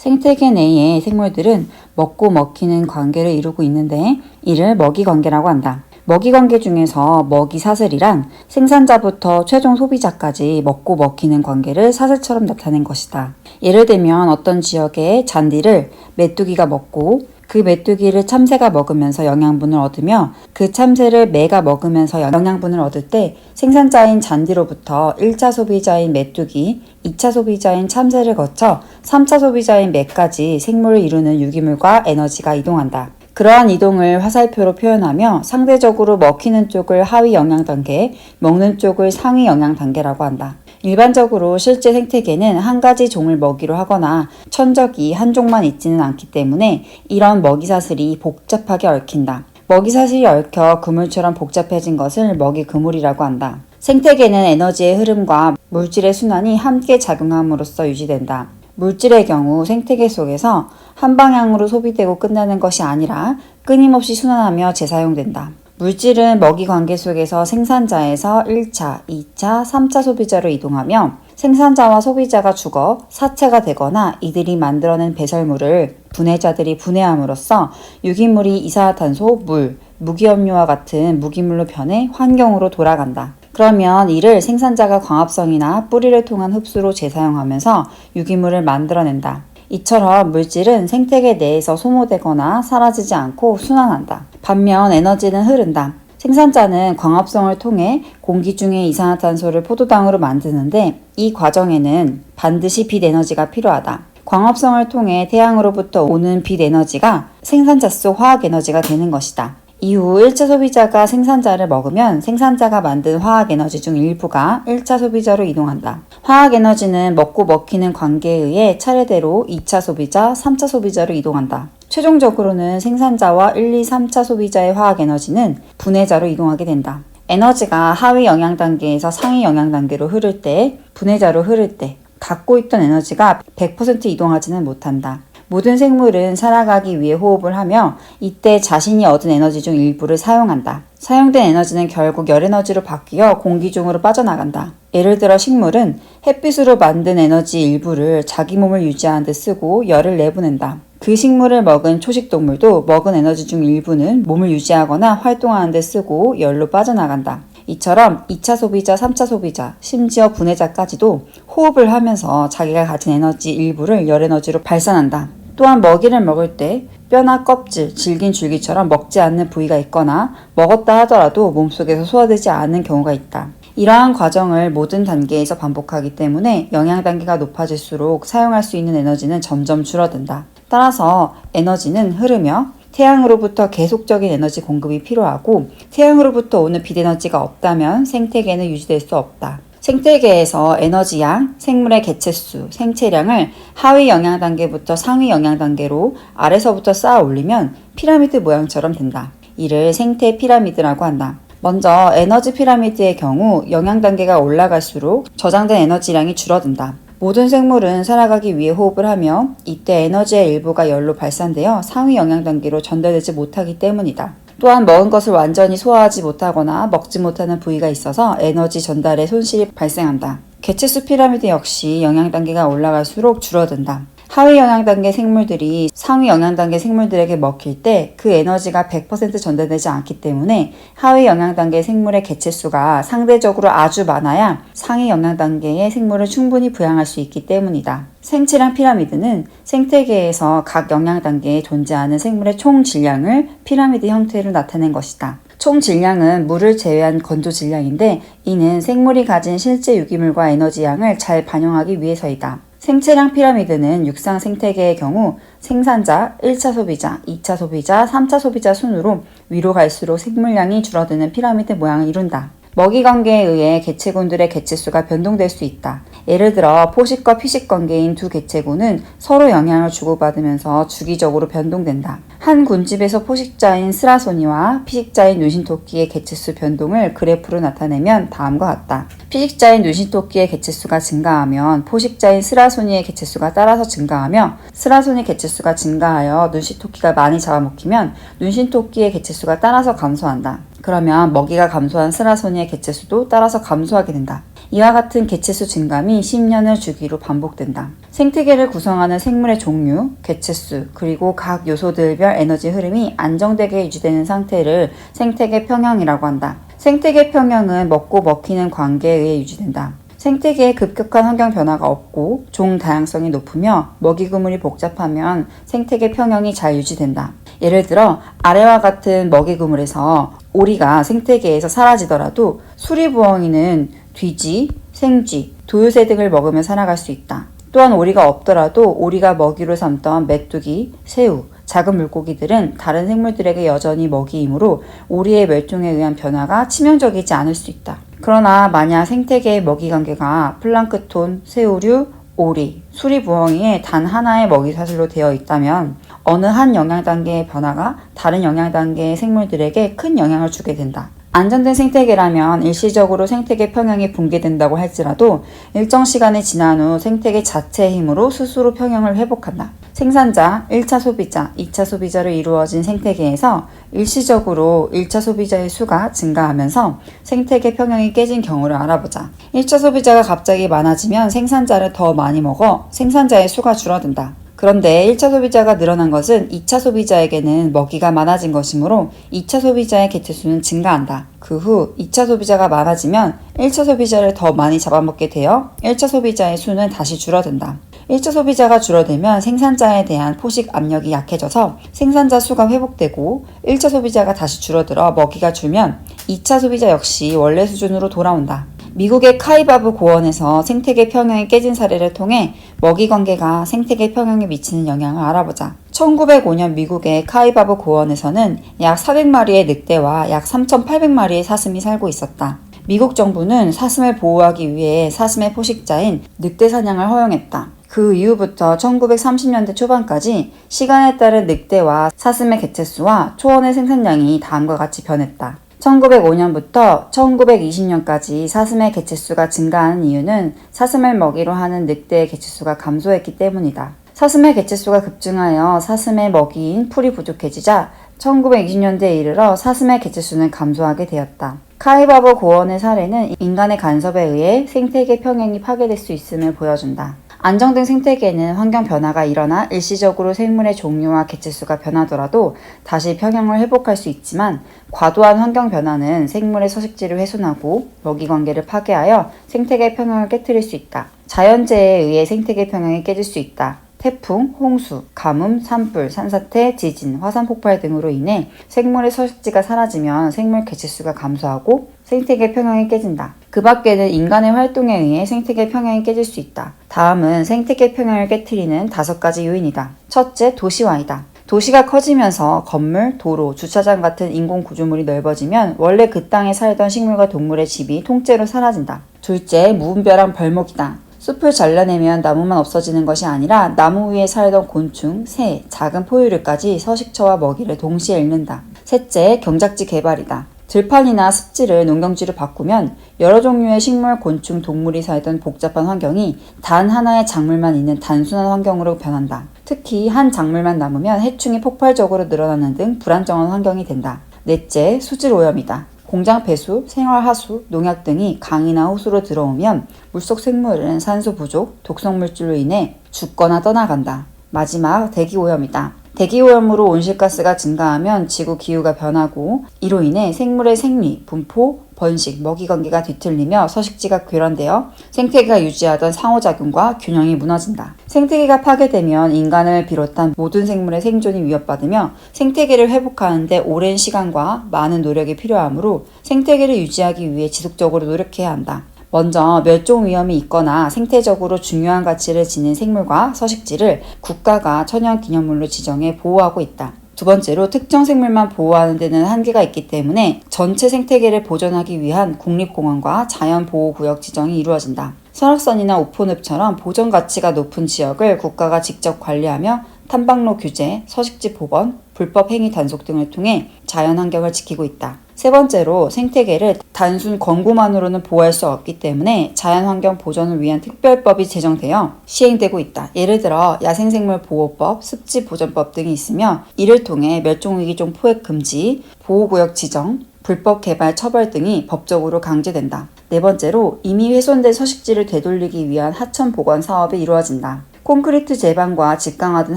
생태계 내의 생물들은 먹고 먹히는 관계를 이루고 있는데 이를 먹이 관계라고 한다. 먹이 관계 중에서 먹이 사슬이란 생산자부터 최종 소비자까지 먹고 먹히는 관계를 사슬처럼 나타낸 것이다. 예를 들면 어떤 지역의 잔디를 메뚜기가 먹고 그 메뚜기를 참새가 먹으면서 영양분을 얻으며 그 참새를 매가 먹으면서 영양분을 얻을 때 생산자인 잔디로부터 1차 소비자인 메뚜기, 2차 소비자인 참새를 거쳐 3차 소비자인 매까지 생물을 이루는 유기물과 에너지가 이동한다. 그러한 이동을 화살표로 표현하며 상대적으로 먹히는 쪽을 하위 영양 단계, 먹는 쪽을 상위 영양 단계라고 한다. 일반적으로 실제 생태계는 한 가지 종을 먹이로 하거나 천적이 한 종만 있지는 않기 때문에 이런 먹이 사슬이 복잡하게 얽힌다. 먹이 사슬이 얽혀 그물처럼 복잡해진 것을 먹이 그물이라고 한다. 생태계는 에너지의 흐름과 물질의 순환이 함께 작용함으로써 유지된다. 물질의 경우 생태계 속에서 한 방향으로 소비되고 끝나는 것이 아니라 끊임없이 순환하며 재사용된다. 물질은 먹이 관계 속에서 생산자에서 1차, 2차, 3차 소비자로 이동하며 생산자와 소비자가 죽어 사체가 되거나 이들이 만들어낸 배설물을 분해자들이 분해함으로써 유기물이 이산화탄소, 물, 무기염료와 같은 무기물로 변해 환경으로 돌아간다. 그러면 이를 생산자가 광합성이나 뿌리를 통한 흡수로 재사용하면서 유기물을 만들어낸다. 이처럼 물질은 생태계 내에서 소모되거나 사라지지 않고 순환한다. 반면 에너지는 흐른다. 생산자는 광합성을 통해 공기 중의 이산화탄소를 포도당으로 만드는데 이 과정에는 반드시 빛 에너지가 필요하다. 광합성을 통해 태양으로부터 오는 빛 에너지가 생산자 속 화학 에너지가 되는 것이다. 이후 1차 소비자가 생산자를 먹으면 생산자가 만든 화학 에너지 중 일부가 1차 소비자로 이동한다. 화학 에너지는 먹고 먹히는 관계에 의해 차례대로 2차 소비자, 3차 소비자로 이동한다. 최종적으로는 생산자와 1, 2, 3차 소비자의 화학 에너지는 분해자로 이동하게 된다. 에너지가 하위 영양 단계에서 상위 영양 단계로 흐를 때, 분해자로 흐를 때, 갖고 있던 에너지가 100% 이동하지는 못한다. 모든 생물은 살아가기 위해 호흡을 하며 이때 자신이 얻은 에너지 중 일부를 사용한다. 사용된 에너지는 결국 열에너지로 바뀌어 공기 중으로 빠져나간다. 예를 들어 식물은 햇빛으로 만든 에너지 일부를 자기 몸을 유지하는 데 쓰고 열을 내보낸다. 그 식물을 먹은 초식동물도 먹은 에너지 중 일부는 몸을 유지하거나 활동하는 데 쓰고 열로 빠져나간다. 이처럼 2차 소비자, 3차 소비자, 심지어 분해자까지도 호흡을 하면서 자기가 가진 에너지 일부를 열에너지로 발산한다. 또한 먹이를 먹을 때 뼈나 껍질, 질긴 줄기처럼 먹지 않는 부위가 있거나 먹었다 하더라도 몸속에서 소화되지 않는 경우가 있다. 이러한 과정을 모든 단계에서 반복하기 때문에 영양 단계가 높아질수록 사용할 수 있는 에너지는 점점 줄어든다. 따라서 에너지는 흐르며 태양으로부터 계속적인 에너지 공급이 필요하고 태양으로부터 오는 빛에너지가 없다면 생태계는 유지될 수 없다. 생태계에서 에너지 양, 생물의 개체수, 생체량을 하위 영양 단계부터 상위 영양 단계로 아래서부터 쌓아 올리면 피라미드 모양처럼 된다. 이를 생태 피라미드라고 한다. 먼저 에너지 피라미드의 경우 영양 단계가 올라갈수록 저장된 에너지량이 줄어든다. 모든 생물은 살아가기 위해 호흡을 하며 이때 에너지의 일부가 열로 발산되어 상위 영양 단계로 전달되지 못하기 때문이다. 또한 먹은 것을 완전히 소화하지 못하거나 먹지 못하는 부위가 있어서 에너지 전달에 손실이 발생한다. 개체수 피라미드 역시 영양 단계가 올라갈수록 줄어든다. 하위 영양 단계 생물들이 상위 영양 단계 생물들에게 먹힐 때 그 에너지가 100% 전달되지 않기 때문에 하위 영양 단계 생물의 개체 수가 상대적으로 아주 많아야 상위 영양 단계의 생물을 충분히 부양할 수 있기 때문이다. 생체량 피라미드는 생태계에서 각 영양 단계에 존재하는 생물의 총 질량을 피라미드 형태로 나타낸 것이다. 총 질량은 물을 제외한 건조 질량인데 이는 생물이 가진 실제 유기물과 에너지 양을 잘 반영하기 위해서이다. 생체량 피라미드는 육상 생태계의 경우 생산자, 1차 소비자, 2차 소비자, 3차 소비자 순으로 위로 갈수록 생물량이 줄어드는 피라미드 모양을 이룬다. 먹이 관계에 의해 개체군들의 개체수가 변동될 수 있다. 예를 들어 포식과 피식 관계인 두 개체군은 서로 영향을 주고받으면서 주기적으로 변동된다. 한 군집에서 포식자인 스라소니와 피식자인 누신토끼의 개체수 변동을 그래프로 나타내면 다음과 같다. 피식자인 누신토끼의 개체수가 증가하면 포식자인 스라소니의 개체수가 따라서 증가하며 스라소니 개체수가 증가하여 눈신토끼가 많이 잡아먹히면 눈신토끼의 개체수가 따라서 감소한다. 그러면 먹이가 감소한 스라소니의 개체수도 따라서 감소하게 된다. 이와 같은 개체수 증감이 10년을 주기로 반복된다. 생태계를 구성하는 생물의 종류, 개체수, 그리고 각 요소들별 에너지 흐름이 안정되게 유지되는 상태를 생태계 평형이라고 한다. 생태계 평형은 먹고 먹히는 관계에 의해 유지된다. 생태계에 급격한 환경 변화가 없고 종 다양성이 높으며 먹이 구물이 복잡하면 생태계 평형이 잘 유지된다. 예를 들어 아래와 같은 먹이 구물에서 오리가 생태계에서 사라지더라도 수리부엉이는 뒤지, 생쥐, 도요새 등을 먹으며 살아갈 수 있다. 또한 오리가 없더라도 오리가 먹이로 삼던 메뚜기, 새우, 작은 물고기들은 다른 생물들에게 여전히 먹이이므로 오리의 멸종에 의한 변화가 치명적이지 않을 수 있다. 그러나 만약 생태계의 먹이 관계가 플랑크톤, 새우류, 오리, 수리부엉이의 단 하나의 먹이 사슬로 되어 있다면 어느 한 영양 단계의 변화가 다른 영양 단계의 생물들에게 큰 영향을 주게 된다. 안전된 생태계라면 일시적으로 생태계 평형이 붕괴된다고 할지라도 일정 시간이 지난 후 생태계 자체의 힘으로 스스로 평형을 회복한다. 생산자, 1차 소비자, 2차 소비자로 이루어진 생태계에서 일시적으로 1차 소비자의 수가 증가하면서 생태계 평형이 깨진 경우를 알아보자. 1차 소비자가 갑자기 많아지면 생산자를 더 많이 먹어 생산자의 수가 줄어든다. 그런데 1차 소비자가 늘어난 것은 2차 소비자에게는 먹이가 많아진 것이므로 2차 소비자의 개체수는 증가한다. 그 후 2차 소비자가 많아지면 1차 소비자를 더 많이 잡아먹게 되어 1차 소비자의 수는 다시 줄어든다. 1차 소비자가 줄어들면 생산자에 대한 포식 압력이 약해져서 생산자 수가 회복되고 1차 소비자가 다시 줄어들어 먹이가 줄면 2차 소비자 역시 원래 수준으로 돌아온다. 미국의 카이바브 고원에서 생태계 평형이 깨진 사례를 통해 먹이 관계가 생태계 평형에 미치는 영향을 알아보자. 1905년 미국의 카이바브 고원에서는 약 400마리의 늑대와 약 3,800마리의 사슴이 살고 있었다. 미국 정부는 사슴을 보호하기 위해 사슴의 포식자인 늑대 사냥을 허용했다. 그 이후부터 1930년대 초반까지 시간에 따른 늑대와 사슴의 개체수와 초원의 생산량이 다음과 같이 변했다. 1905년부터 1920년까지 사슴의 개체수가 증가하는 이유는 사슴을 먹이로 하는 늑대의 개체수가 감소했기 때문이다. 사슴의 개체수가 급증하여 사슴의 먹이인 풀이 부족해지자 1920년대에 이르러 사슴의 개체수는 감소하게 되었다. 카이바버 고원의 사례는 인간의 간섭에 의해 생태계 평행이 파괴될 수 있음을 보여준다. 안정된 생태계는 환경 변화가 일어나 일시적으로 생물의 종류와 개체수가 변하더라도 다시 평형을 회복할 수 있지만 과도한 환경 변화는 생물의 서식지를 훼손하고 먹이 관계를 파괴하여 생태계 평형을 깨뜨릴 수 있다. 자연재해에 의해 생태계 평형이 깨질 수 있다. 태풍, 홍수, 가뭄, 산불, 산사태, 지진, 화산 폭발 등으로 인해 생물의 서식지가 사라지면 생물 개체수가 감소하고 생태계 평형이 깨진다. 그 밖에는 인간의 활동에 의해 생태계 평형이 깨질 수 있다. 다음은 생태계 평형을 깨뜨리는 다섯 가지 요인이다. 첫째, 도시화이다. 도시가 커지면서 건물, 도로, 주차장 같은 인공 구조물이 넓어지면 원래 그 땅에 살던 식물과 동물의 집이 통째로 사라진다. 둘째, 무분별한 벌목이다. 숲을 잘라내면 나무만 없어지는 것이 아니라 나무 위에 살던 곤충, 새, 작은 포유류까지 서식처와 먹이를 동시에 잃는다. 셋째, 경작지 개발이다. 들판이나 습지를 농경지로 바꾸면 여러 종류의 식물, 곤충, 동물이 살던 복잡한 환경이 단 하나의 작물만 있는 단순한 환경으로 변한다. 특히 한 작물만 남으면 해충이 폭발적으로 늘어나는 등 불안정한 환경이 된다. 넷째, 수질 오염이다. 공장 폐수, 생활 하수, 농약 등이 강이나 호수로 들어오면 물속 생물은 산소 부족, 독성 물질로 인해 죽거나 떠나간다. 마지막 대기 오염이다. 대기 오염으로 온실가스가 증가하면 지구 기후가 변하고 이로 인해 생물의 생리, 분포, 번식, 먹이 관계가 뒤틀리며 서식지가 괴란되어 생태계가 유지하던 상호작용과 균형이 무너진다. 생태계가 파괴되면 인간을 비롯한 모든 생물의 생존이 위협받으며 생태계를 회복하는데 오랜 시간과 많은 노력이 필요하므로 생태계를 유지하기 위해 지속적으로 노력해야 한다. 먼저 멸종 위험이 있거나 생태적으로 중요한 가치를 지닌 생물과 서식지를 국가가 천연 기념물로 지정해 보호하고 있다. 두 번째로 특정 생물만 보호하는 데는 한계가 있기 때문에 전체 생태계를 보존하기 위한 국립공원과 자연보호구역 지정이 이루어진다. 설악산이나 우포늪처럼 보존 가치가 높은 지역을 국가가 직접 관리하며 탐방로 규제, 서식지 복원, 불법 행위 단속 등을 통해 자연 환경을 지키고 있다. 세 번째로 생태계를 단순 권고만으로는 보호할 수 없기 때문에 자연환경 보존을 위한 특별법이 제정되어 시행되고 있다. 예를 들어 야생생물 보호법, 습지 보존법 등이 있으며 이를 통해 멸종위기종 포획 금지, 보호구역 지정, 불법 개발 처벌 등이 법적으로 강제된다. 네 번째로 이미 훼손된 서식지를 되돌리기 위한 하천 복원 사업이 이루어진다. 콘크리트 제방과 직강화된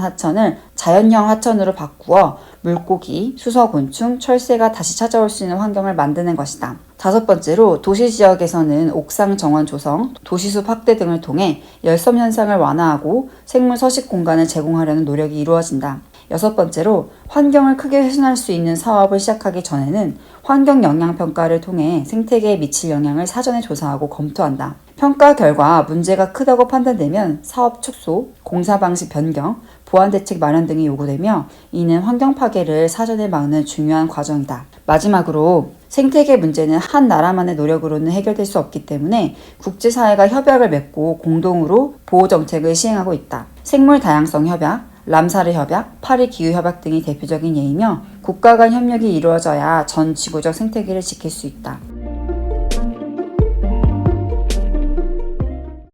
하천을 자연형 하천으로 바꾸어 물고기, 수서곤충, 철새가 다시 찾아올 수 있는 환경을 만드는 것이다. 다섯 번째로 도시 지역에서는 옥상 정원 조성, 도시숲 확대 등을 통해 열섬 현상을 완화하고 생물 서식 공간을 제공하려는 노력이 이루어진다. 여섯 번째로 환경을 크게 훼손할 수 있는 사업을 시작하기 전에는 환경 영향 평가를 통해 생태계에 미칠 영향을 사전에 조사하고 검토한다. 평가 결과 문제가 크다고 판단되면 사업 축소, 공사 방식 변경, 보안 대책 마련 등이 요구되며 이는 환경 파괴를 사전에 막는 중요한 과정이다. 마지막으로 생태계 문제는 한 나라만의 노력으로는 해결될 수 없기 때문에 국제사회가 협약을 맺고 공동으로 보호 정책을 시행하고 있다. 생물 다양성 협약, 람사르 협약, 파리 기후 협약 등이 대표적인 예이며 국가 간 협력이 이루어져야 전 지구적 생태계를 지킬 수 있다.